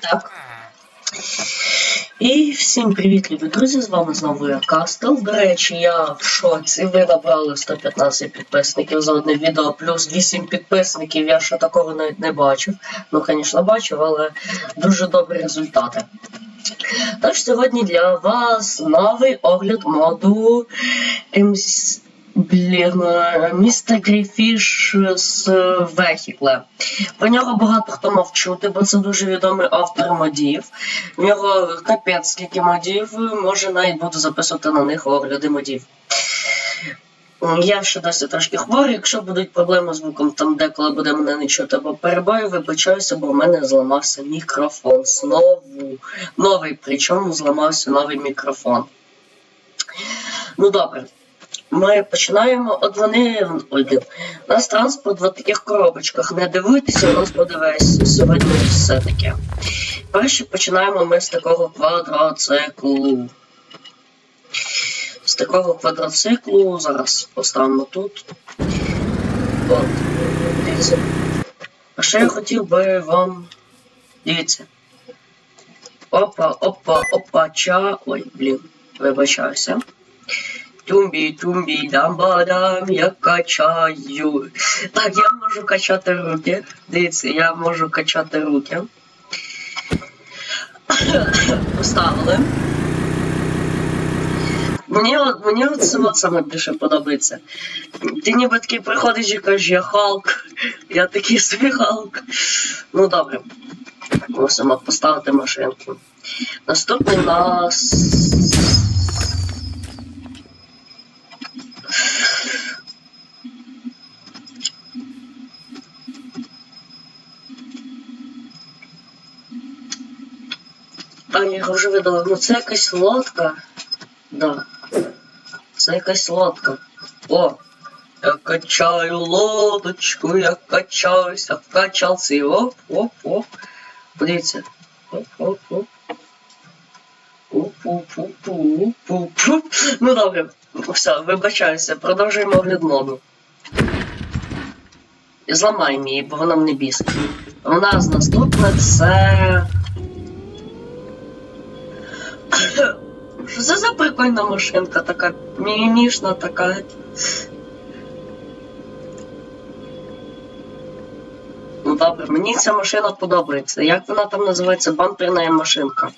Так. І всім привіт, любі друзі! З вами знову я Кастел. До речі, я в шоці. Ви набрали 115 підписників за одне відео, плюс 8 підписників. Я ще такого навіть не бачив. Ну, звісно, бачив, але дуже добрі результати. Тож сьогодні для вас новий огляд моду МС... Блін, е, містер Грейфіш з Вехікле. Про нього багато хто мав чути, бо це дуже відомий автор модів. В нього капець скільки модів, може навіть буду записувати на них огляди модів. Я ще досі трошки хворий, якщо будуть проблеми з звуком, там деколи буде мене не чути або перебою, вибачаюся, бо в мене зламався мікрофон. Знову новий, причому зламався новий мікрофон. Ну добре. Ми починаємо. От вони. У нас транспорт в таких коробочках. Не дивуйтеся, у нас буде сьогодні все таке. Перше починаємо ми з такого квадроциклу. З такого квадроциклу. Зараз поставимо тут. От. Дивіться. А ще я хотів би вам. Дивіться. Опа, опа, опа, ча. Ой, блін, вибачаюся. Тумбі, тумбі, дам-бадам, я качаю. Так, я можу качати руки. Дивіться, я можу качати руки. Поставили. Мені, мені от саме більше подобається. Ти ніби такий приходиш і кажеш, я Халк, я такий собі Халк. Ну добре. Мусимо поставити машинку. Наступний у нас. А, я його вже видала. Ну це якась лодка. Да. Це якась лодка. О! Я качаю лодочку, я качаюся, вкачався. Оп, оп, оп. Подивіться. Оп, оп, оп. Пу-пу-пу-пу-пу-пу. Ну добре, все, вибачаюся, продовжуємо огляд моду. Зламаємо її, бо вона мене бісить. У нас наступне це. Що це за прикольна машинка така мімішна така. Ну добре, мені ця машина подобається. Як вона там називається? Бамперна машинка.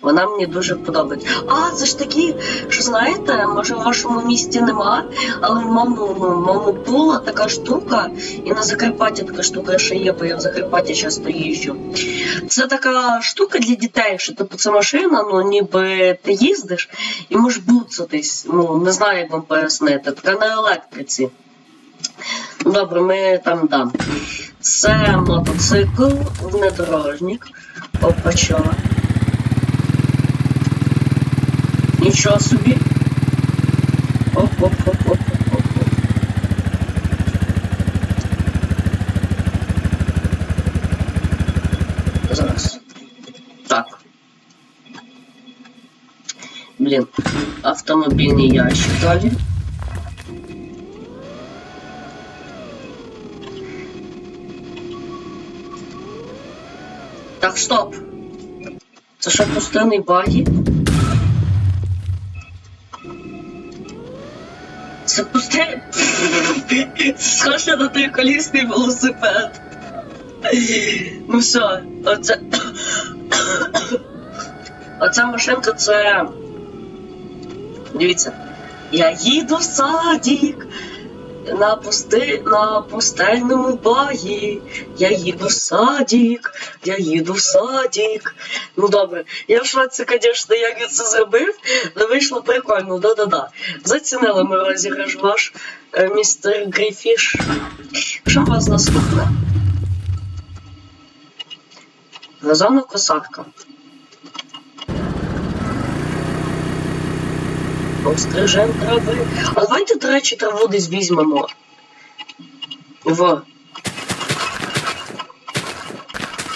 Вона мені дуже подобається. А, це ж такі, що знаєте, може в вашому місті нема, але в моєму, ну, моєму була така штука, і на Закарпатті така штука ще є, бо я в Закарпатті часто їжджу. Це така штука для дітей, що типу це машина, ну ніби ти їздиш і можеш буцатись. Ну, не знаю, як вам пояснити. Така на електриці. Добре, ми там дам. Це мотоцикл, внедорожник. Опача. Нічого собі. Оп-оп-оп-оп-оп-оп. Зараз. Так. Блін, автомобільний ящик далі. Так, стоп. Це що пустинний багі? Схоже на той колісний велосипед. Ну все, оце. Оця машинка це. Дивіться. Я їду в садик на пусти... на пустельному багі. Я їду в садик, я їду в садик. Ну добре, я в шоці, звісно, як я це зробив, але вийшло прикольно, да-да-да. Зацінили ми розіграш ваш е, містер Грейфіш. Що вас наступне? Газонна косарка. Пострижем трави. А давайте, до речі, траву десь візьмемо. Во.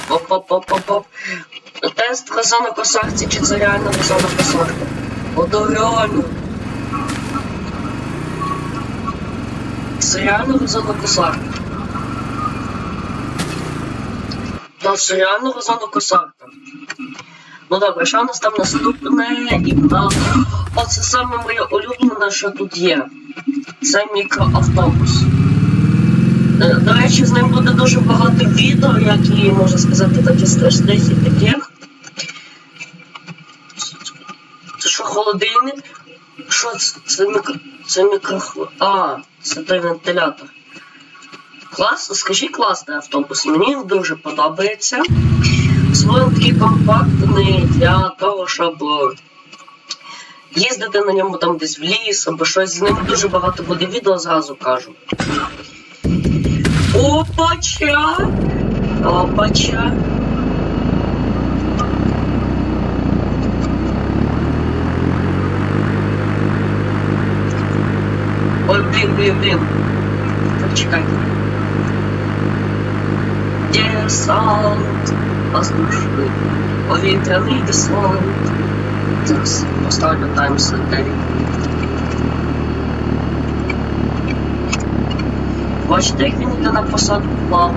Оп-оп-оп-оп-оп. Тест газона косарці, чи це реально газона косарка? О, да реально. Це реально газона косарка. нас реально везоно косарка. Ну добре, що у нас там наступне і в. Оце саме моє улюблене, що тут є. Це мікроавтобус. Е, До речі, з ним буде дуже багато відео, як і можна сказати, так і страшних і таких. Це що, холодильник? Що це? Це мікро. Це мікро. А, це той вентилятор. Клас, скажи класний автобус. Мені дуже подобається. Такий компактний для того, щоб їздити на ньому там десь в ліс або щось. З ним дуже багато буде відео, зразу кажу. Опача! Опача! Ой, блін, блін, блін. Так, чекай. Десант. Воздушний. Повітряний десант. Зараз поставлю таймс 9. Бачите, як на посадку плаву.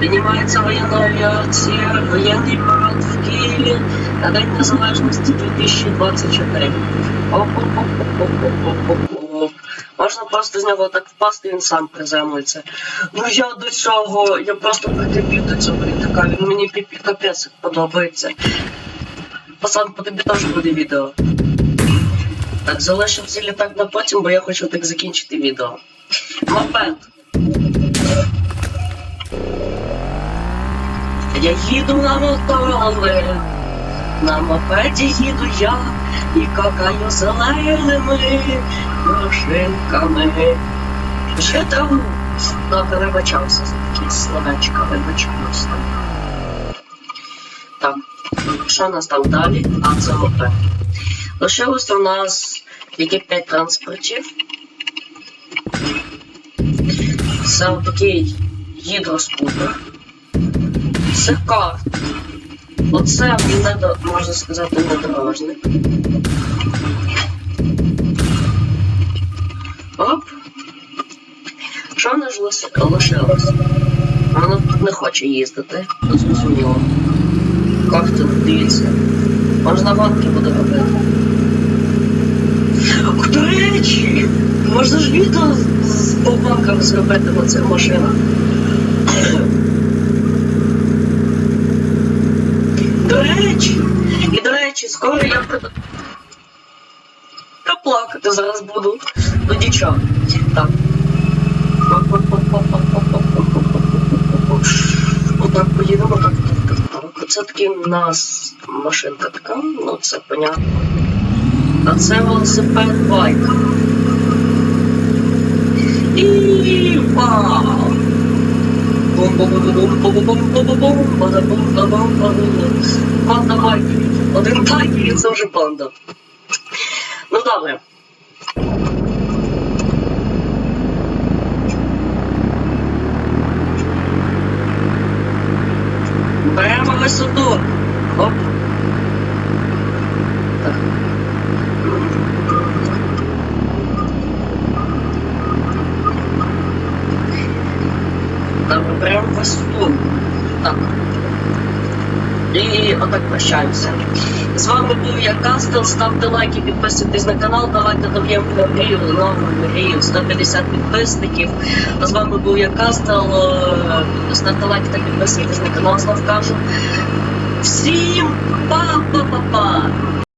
Піднімається воєнна авіація, воєнний парад в Києві на День Незалежності 2024. Оп-оп-оп-оп-оп-оп-оп. Можна просто з нього так впасти, він сам приземлиться. Ну я до цього, я просто прикипів до цього літака, він мені піпі капець подобається. Пацан, по тобі теж буде відео. Так, залишив цей літак на потім, бо я хочу так закінчити відео. Мопед. Я їду на моторолі, на мопеді їду я і какаю зеленими машинками. Ще там добре вибачався за словечка, вибачаюся. Так, що нас там далі? А, це мопед. Лишилось у нас тільки 5 транспортів. Це такий гідроскутер. Це карт. Оце недо, можна сказати, недорожник. Оп. Що в нас лишилось? Воно тут не хоче їздити, то зрозуміло. Карти, дивіться. Можна гонки буде робити. До речі, можна ж відео з- з зробити на цих машинах. До речі, і до речі, скоро я приду. Плакати зараз буду. Ну нічого. Так. Отак поїдемо, так, так, так. Це таки у нас машинка така, ну це понятно. А це велосипед байк. І вау! Панда байк. Один байк і це вже панда. Ну добре. Беремо висоту. Оп. Так. Беремо. Так. І отак прощаємося. З вами був я Кастел. Ставте лайки, підписуйтесь на канал, давайте доб'ємо мрію, нову мрію, 150 підписників. З вами був я Кастел. Е, Ставте лайки та підписуйтесь на канал, знов кажу. Всім па-па-па-па!